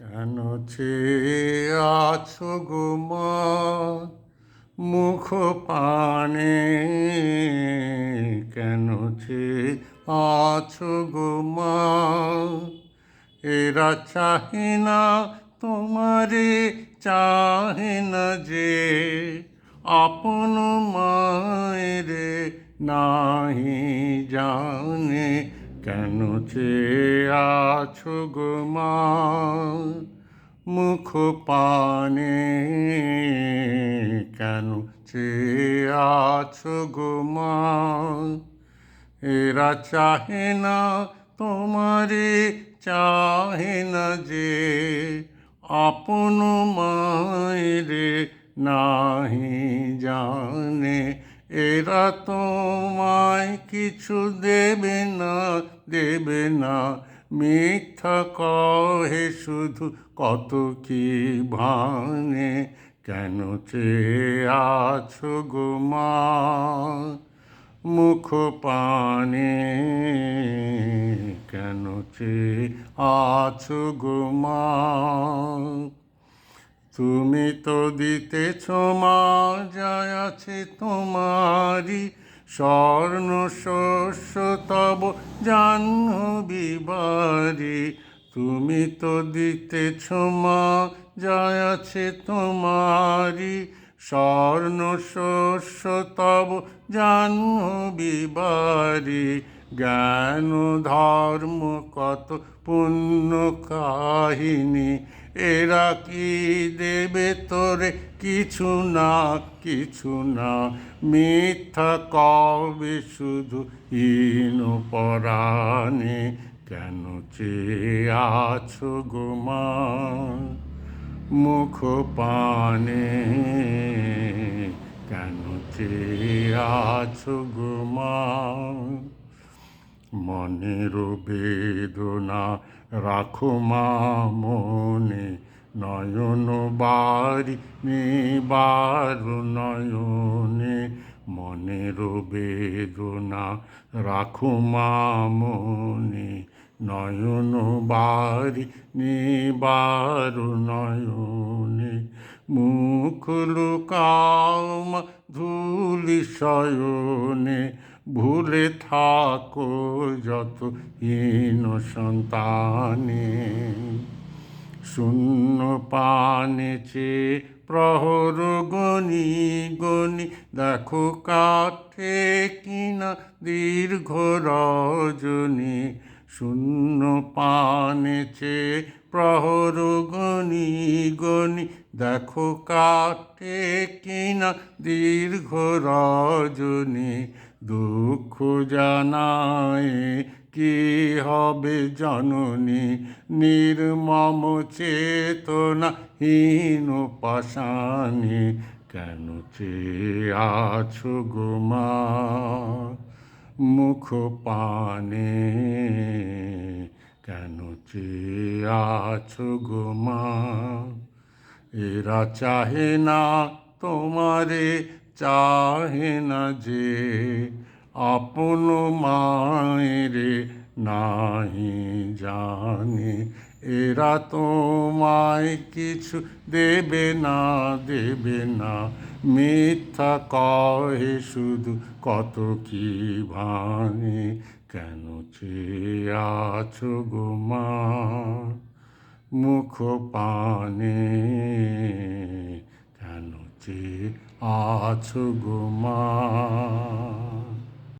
কেন চেয়ে আছো গো মুখ পানে। কেন চেয়ে আছো গো এরা চাহে না, তোমারে চাহে না যে আপন মায়েরে নাহি জানে। কেন চেয়ে আছো গো মুখ পানে কেন চেয়ে আছো গো এরা চাহে না, তোমারে চাহে না যে আপন মায়েরে নাহি জানে। এরা তোমায় কিছু দেবে না দেবে না। মিথ্যা কহে শুধু কত কি ভানে কেন চেয়ে আছো গো মুখ পানে কেন চেয়ে আছো গো তুমি তো দিতেছ মা যায় আছে তোমারি স্বর্ণ, শস্য, তব জাহ্নবী বাড়ি। তুমি তো দিতেছ মা যায় আছে তোমারি স্বর্ণ, শস্য, তব জাহ্নবী বাড়ি। জ্ঞান, ধর্ম কত পুণ্য কাহিনী। এরা কি দেবে তোরে? কিছু না কিছু না। মিথ্যা কবে শুধু হীন পরাণে কেন চেয়ে আছো গো মা? মুখ পানে কেন চেয়ে আছো গো মা? মনের বেদনা রাখো মা মনে, নয়ন বাড়ি নিবার নয়নে। মনের বেদনা রাখো মা মনে, নয়ন বাড়ি নিবার নয়নে। মুখ লুকাও ধুলি শয়নে ভুলে থাকো যত হীন সন্তানে। শূন্য পানেছে প্রহর গনি গনি দেখো কাঠে কিনা দীর্ঘ রজনী। শূন্য পানেছে প্রহর গনি গনি দেখো কাঠে কিনা দীর্ঘ রজনী, দুঃখ জানায় কি হবে জননী? নির্মম চেতনা হীন পাশানি কেন চেয়ে আছো গোমা মুখ পানে, কেন চেয়ে আছো গো মা? এরা চাহে না তোমারে, চাহে না যে আপন মায়েরে নাহি জানে। এরা তোমায় কিছু দেবে না দেবে না। মিথ্যা কহে শুধু কত কি ভাঙে। কেন চেয়ে আছো গো মা? মুখ পানে কেন যে আছো গো মা?